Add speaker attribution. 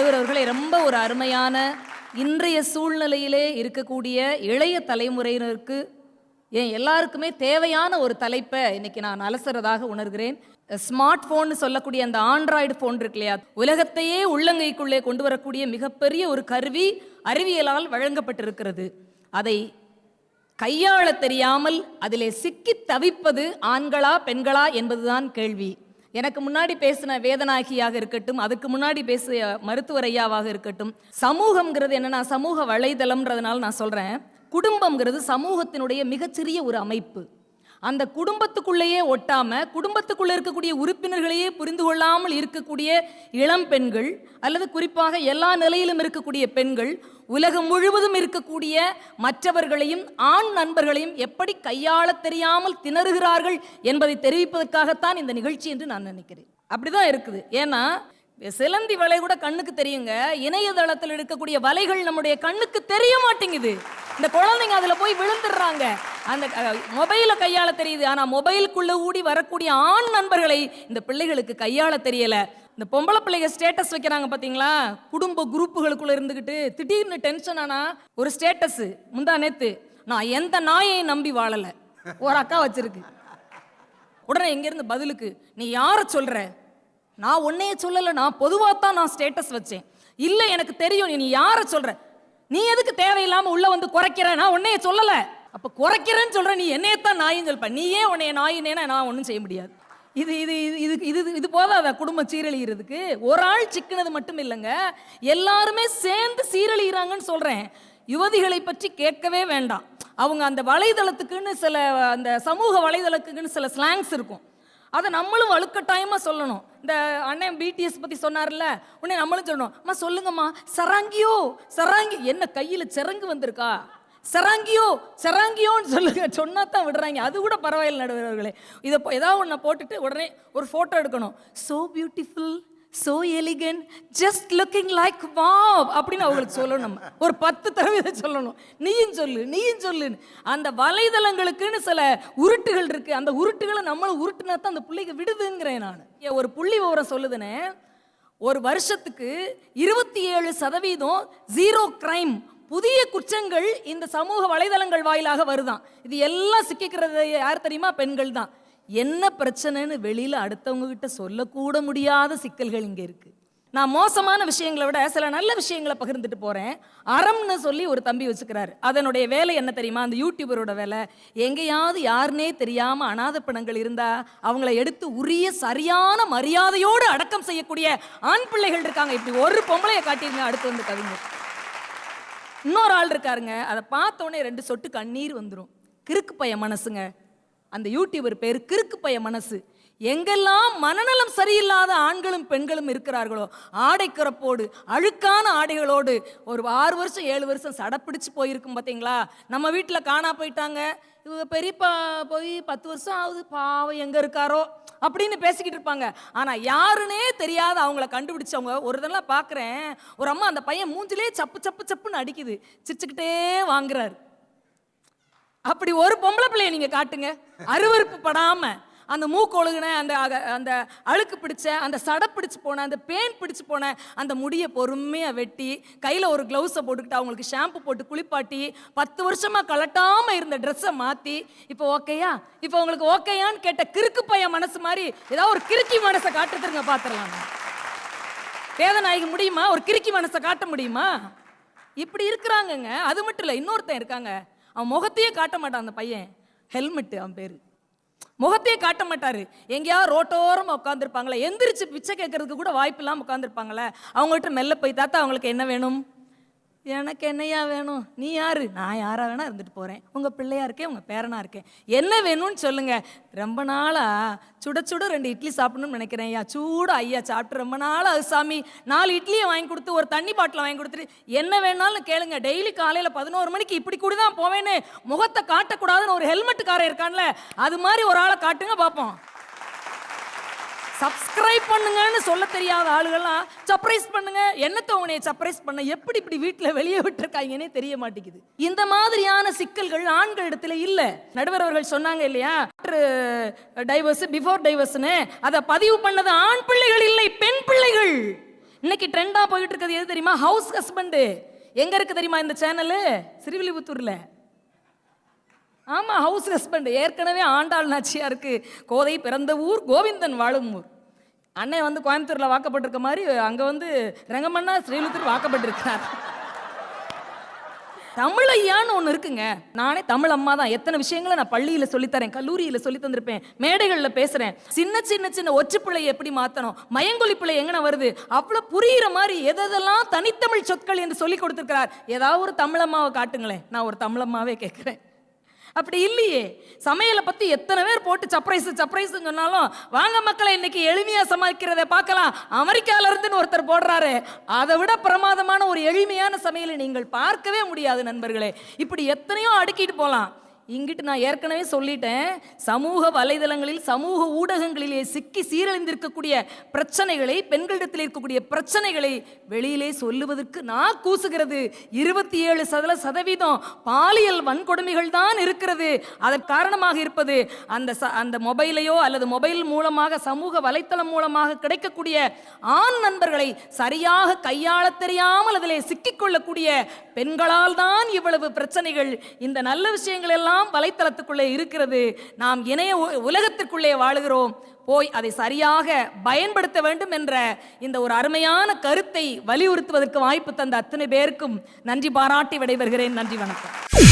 Speaker 1: நடுவர் அவர்களே ரொம்ப ஒரு அருமையான இன்றைய சூழ்நிலையிலே இருக்கக்கூடிய இளைய தலைமுறையினருக்கு ஏன் எல்லாருக்குமே தேவையான ஒரு தலைப்பை இன்னைக்கு நான் அலசுறதாக உணர்கிறேன். ஸ்மார்ட் ஃபோன் சொல்லக்கூடிய அந்த ஆண்ட்ராய்டு ஃபோன் இருக்கு இல்லையா உலகத்தையே உள்ளங்கைக்குள்ளே கொண்டு வரக்கூடிய மிகப்பெரிய ஒரு கருவி அறிவியலால் வழங்கப்பட்டிருக்கிறது. அதை கையாள தெரியாமல் அதிலே சிக்கி தவிப்பது ஆண்களா பெண்களா என்பதுதான் கேள்வி. எனக்கு முன்னாடி பேசின வேதநாயகியாக இருக்கட்டும் அதுக்கு முன்னாடி பேசிய மருத்துவர் ஐயாவாக இருக்கட்டும் சமூகம்ங்கிறது என்னன்னா சமூக வலைதளம்ன்றதுனால நான் சொல்கிறேன் குடும்பம்ங்கிறது சமூகத்தினுடைய மிகச்சிறிய ஒரு அமைப்பு. அந்த குடும்பத்துக்குள்ளேயே ஒட்டாமல் குடும்பத்துக்குள்ளே இருக்கக்கூடிய உறுப்பினர்களையே புரிந்து கொள்ளாமல் இருக்கக்கூடிய இளம் பெண்கள் அல்லது குறிப்பாக எல்லா நிலையிலும் இருக்கக்கூடிய பெண்கள் உலகம் முழுவதும் இருக்கக்கூடிய மற்றவர்களையும் ஆண் நண்பர்களையும் எப்படி கையாளத் தெரியாமல் திணறுகிறார்கள் என்பதை தெரிவிப்பதற்காகத்தான் இந்த நிகழ்ச்சி என்று நான் நினைக்கிறேன். அப்படிதான் இருக்குது. ஏன்னா சிலந்தி வலை கூட கண்ணுக்கு தெரியுங்க. இணையதளத்தில் இருக்கக்கூடிய வலைகள் நம்முடைய கண்ணுக்கு தெரிய மாட்டேங்குது. இந்த குழந்தைங்க அதில் போய் விழுந்துடுறாங்க. அந்த மொபைலை கையாள தெரியுது. ஆனால் மொபைலுக்குள்ள ஊடி வரக்கூடிய ஆண் நண்பர்களை இந்த பிள்ளைகளுக்கு கையாள தெரியல. இந்த பொம்பளை பிள்ளைங்க ஸ்டேட்டஸ் வைக்கிறாங்க பார்த்தீங்களா குடும்ப குரூப்புகளுக்குள்ள இருந்துக்கிட்டு திடீர்னு டென்ஷன் ஆனா ஒரு ஸ்டேட்டஸ் முந்தா நேத்து நான் எந்த நாயையும் நம்பி வாழலை. ஒரு அக்கா வச்சிருக்கு. உடனே எங்கேருந்து பதிலுக்கு நீ யாரை சொல்ற? நான் உன்னைய சொல்லலை நான் பொதுவாக தான் நான் ஸ்டேட்டஸ் வச்சேன். இல்லை எனக்கு தெரியும் நீ யாரை சொல்கிற நீ எதுக்கு தேவையில்லாமல் உள்ளே வந்து குறைக்கிற? நான் உன்னைய சொல்லலை. அப்போ குறைக்கிறேன்னு சொல்கிற நீ என்னையே தான் நாயின்னு சொல்ப்ப நீயே உன்னைய நாயினேனா நான் ஒன்றும் செய்ய முடியாது. இது இது இது இது இது இது போதாத குடும்பம் சீரழிகிறதுக்கு ஒரு ஆள் சிக்கினது மட்டும் இல்லைங்க. எல்லாருமே சேர்ந்து சீரழிகிறாங்கன்னு சொல்கிறேன் யுவதிகளை பற்றி கேட்கவே வேண்டாம். அவங்க அந்த வலைதளத்துக்குன்னு சில அந்த சமூக வலைதளத்துக்குன்னு சில ஸ்லாங்ஸ் இருக்கும். அதை நம்மளும் வலுக்கட்டாயமாக சொல்லணும். இந்த அண்ணன் பிடிஎஸ் பற்றி சொன்னார்ல உடனே நம்மளும் சொல்லணும். அம்மா சொல்லுங்கம்மா. சராங்கியோ சராங்கி என்ன கையில் சிறங்கு வந்திருக்கா? சராங்கியோ சராங்கியோன்னு சொல்லுங்க. சொன்னா தான் விடுறாங்க. அது கூட பரவாயில்லை நடுவர்களே இதை ஏதாவது ஒன்று போட்டுட்டு உடனே ஒரு ஃபோட்டோ எடுக்கணும். So beautiful so elegant just looking like wow அப்படின்னு அவங்களுக்கு சொல்லணும். நம்ம ஒரு பத்து தடவை சொல்லணும். நீயும் சொல்லு நீயும் சொல்லுன்னு. அந்த வலைதளங்களுக்குன்னு சில உருட்டுகள் இருக்குது அந்த உருட்டுகளை நம்மளும் உருட்டுனா தான் அந்த பிள்ளைக்கு விடுதுங்கிறேன் நான். ஏன் ஒரு புள்ளி விவரம் சொல்லுதுனே. ஒரு வருஷத்துக்கு இருபத்தி ஏழு சதவீதம் ஜீரோ கிரைம் புதிய குற்றங்கள் இந்த சமூக வலைதளங்கள் வாயிலாக வருதான். இது எல்லாம் சிக்கிக்கிறது யார் தெரியுமா? பெண்கள் தான். என்ன பிரச்சனைன்னு வெளியில் அடுத்தவங்க கிட்ட சொல்லக்கூட முடியாத சிக்கல்கள் இங்கே இருக்குது நான் மோசமான விஷயங்களை விட சில நல்ல விஷயங்களை பகிர்ந்துட்டு போகிறேன் அறம்னு சொல்லி ஒரு தம்பி வச்சுக்கிறாரு. அதனுடைய வேலை என்ன தெரியுமா? அந்த யூடியூபரோட வேலை. எங்கேயாவது யாருனே தெரியாமல் அனாத பிணங்கள் இருந்தால் அவங்கள எடுத்து உரிய சரியான மரியாதையோடு அடக்கம் செய்யக்கூடிய ஆண் பிள்ளைகள் இருக்காங்க. இப்படி ஒரு பொம்பளையை காட்டிருங்க அடுத்து வந்து கவிஞர். இன்னொரு ஆள் இருக்காருங்க. அதை பார்த்தோன்னே ரெண்டு சொட்டு கண்ணீர் வந்துடும் கிறுக்கு பைய மனசுங்க. அந்த யூடியூபர் பேர் கிறுக்கு பைய மனசு. எங்கெல்லாம் மனநலம் சரியில்லாத ஆண்களும் பெண்களும் இருக்கிறார்களோ ஆடைக்கிறப்போடு அழுக்கான ஆடைகளோடு ஒரு ஆறு வருஷம் ஏழு வருஷம் சடப்பிடிச்சு போயிருக்கும் பார்த்தீங்களா நம்ம வீட்டில் காணா போயிட்டாங்க. இவங்க பெரியப்பா போய் பத்து வருஷம் ஆகுது பாவம் எங்கே இருக்காரோ? அப்படின்னு பேசிக்கிட்டு இருப்பாங்க. ஆனால் யாருன்னே தெரியாத அவங்கள கண்டுபிடிச்சவங்க ஒரு தடவை பார்க்குறேன் ஒரு அம்மா அந்த பையன் மூஞ்சிலே சப்பு சப்பு சப்புன்னு அடிக்குது. சிரிச்சுக்கிட்டே வாங்குறாரு. அப்படி ஒரு பொம்பளை பிள்ளைய நீங்க காட்டுங்க. அருவருப்பு படாம அந்த மூக்கொழுகுன அந்த அந்த அழுக்கு பிடிச்ச அந்த சடை பிடிச்சு போன அந்த பேன் பிடிச்சு போன அந்த முடியை பொறுமையாக வெட்டி கையில் ஒரு க்ளவுஸை போட்டுக்கிட்டு அவங்களுக்கு ஷாம்பு போட்டு குளிப்பாட்டி பத்து வருஷமாக கலட்டாமல் இருந்த ட்ரெஸ்ஸை மாற்றி இப்போ ஓகேயா? இப்போ உங்களுக்கு ஓகேயான்னு கேட்ட கிறுக்கு பையன் மனசு மாதிரி ஏதாவது ஒரு கிறுக்கி மனசை காட்டுறதுங்க பார்த்துடலாம் வேதநாயகி முடியுமா? ஒரு கிறுக்கி மனசை காட்ட முடியுமா? இப்படி இருக்கிறாங்கங்க. அது மட்டும் இல்லை இன்னொருத்தன் இருக்காங்க. அவன் முகத்தையே காட்ட மாட்டான் அந்த பையன். ஹெல்மெட்டு அவன் பேர். முகத்தையே காட்ட மாட்டாரு. எங்கேயாவது ரோட்டோரமாக உட்காந்துருப்பாங்களே எந்திரிச்சு பிச்சை கேட்கறதுக்கு கூட வாய்ப்பு இல்லாமல் உட்காந்துருப்பாங்களே அவங்கள்ட்ட மெல்ல போய் தாத்தா அவங்களுக்கு என்ன வேணும்? எனக்கு என்னையா வேணும்? நீ யாரு? நான் யாரா வேணா இருந்துட்டு போறேன். உங்க பிள்ளையா இருக்கேன் உங்க பேரனா இருக்கேன் என்ன வேணும்னு சொல்லுங்க. ரொம்ப நாளா சுட சுட ரெண்டு இட்லி சாப்பிடணும்னு நினைக்கிறேன் ஐயா. சூட ஐயா சாப்பிட்டு ரொம்ப நாளா அது சாமி. நாலு இட்லியை வாங்கி கொடுத்து ஒரு தண்ணி பாட்டில் வாங்கி கொடுத்துட்டு என்ன வேணாலும் கேளுங்க. டெய்லி காலையில பதினோரு மணிக்கு இப்படி கூட தான் போவேன்னு முகத்தை காட்டக்கூடாதுன்னு ஒரு ஹெல்மெட்டுக்காரன் இருக்கான்ல. அது மாதிரி ஒரு ஆளை காட்டுங்க பார்ப்போம். சப்ஸ்கிரைப் பண்ணுங்கன்னு சொல்ல தெரியாத ஆளுகள்லாம் சர்ப்ரைஸ் பண்ணுங்க. என்னத்தை உனைய சர்ப்ரைஸ் பண்ண? எப்படி இப்படி வீட்டில் வெளியே விட்டுருக்காங்கன்னே தெரிய மாட்டேங்குது. இந்த மாதிரியான சிக்கல்கள் ஆண்கள் இடத்துல இல்லை. நடுவர் அவர்கள் சொன்னாங்க இல்லையா? டைவர்ஸ் பிஃபோர் டைவர்ஸ்னு அதை பதிவு பண்ணது ஆண் பிள்ளைகள் இல்லை பெண் பிள்ளைகள். இன்னைக்கு ட்ரெண்டாக போயிட்டு இருக்கிறது எது தெரியுமா? ஹவுஸ் ஹஸ்பண்டு எங்கே இருக்குது தெரியுமா இந்த சேனலு சிறுவில்லிபுத்தூர்ல ஆமாம் ஹவுஸ் ஹஸ்பண்ட் ஏற்கனவே ஆண்டாள் நாச்சியாக இருக்குது கோதை பிறந்த ஊர் கோவிந்தன் வாழும் ஊர். அண்ணன் வந்து கோயம்புத்தூரில் வாக்கப்பட்டிருக்க மாதிரி அங்கே வந்து ரங்கமண்ணா ஸ்ரீலுத்தூர் வாக்கப்பட்டிருக்கிறார். தமிழ் ஐயான்னு ஒன்று இருக்குங்க. நானே தமிழ் அம்மா தான். எத்தனை விஷயங்களை நான் பள்ளியில் சொல்லித்தரேன் கல்லூரியில் சொல்லி தந்திருப்பேன் மேடைகளில் பேசுகிறேன் சின்ன சின்ன சின்ன ஒற்று பிள்ளையை எப்படி மாற்றணும் மயங்கொலி பிள்ளை எங்கன வருது? அவ்வளோ புரியிற மாதிரி எதெல்லாம் தனித்தமிழ் சொற்கள் என்று சொல்லி கொடுத்துருக்கிறார். ஏதாவது ஒரு தமிழம்மாவை காட்டுங்களேன். நான் ஒரு தமிழம்மாவே கேட்குறேன். அப்படி இல்லையே. சமையலை பற்றி எத்தனை பேர் போட்டு சர்ப்ரைஸ் சர்ப்ரைஸ் சொன்னாலும் வாங்க மக்களை இன்னைக்கு எளிமையாக சமைக்கிறதை பார்க்கலாம். அமெரிக்காவிலேருந்துன்னு ஒருத்தர் போடுறாரு. அதை விட பிரமாதமான ஒரு எளிமையான சமையலை நீங்கள் பார்க்கவே முடியாது நண்பர்களே. இப்படி எத்தனையோ அடுக்கிட்டு போகலாம். இங்கிட்டு நான் ஏற்கனவே சொல்லிட்டேன் சமூக வலைதளங்களில் சமூக ஊடகங்களிலே சிக்கி சீரழிந்திருக்கக்கூடிய பிரச்சனைகளை பெண்களிடத்தில் இருக்கக்கூடிய பிரச்சனைகளை வெளியிலே சொல்லுவதற்கு நான் கூசுகிறது. இருபத்தி ஏழு சதல சதவீதம் பாலியல் வன்கொடுமைகள் தான் இருக்கிறது. அதன் காரணமாக இருப்பது அந்த ச அந்த மொபைலையோ அல்லது மொபைல் மூலமாக சமூக வலைத்தளம் மூலமாக கிடைக்கக்கூடிய ஆண் நண்பர்களை சரியாக கையாளத் தெரியாமல் அதிலே சிக்கிக்கொள்ளக்கூடிய பெண்களால் தான் இவ்வளவு பிரச்சனைகள். இந்த நல்ல விஷயங்கள் எல்லாம் வலைத்தளத்துக்குள்ளே இருக்கிறது. நாம் இணைய உ- உலகத்திற்குள்ளே வாழுகிறோம். போய் அதை சரியாக பயன்படுத்த வேண்டும் என்ற இந்த ஒரு அருமையான கருத்தை வலியுறுத்துவதற்கு வாய்ப்பு தந்த அத்தனை பேருக்கும் நன்றி பாராட்டி விடைபெறுகிறேன். நன்றி வணக்கம்.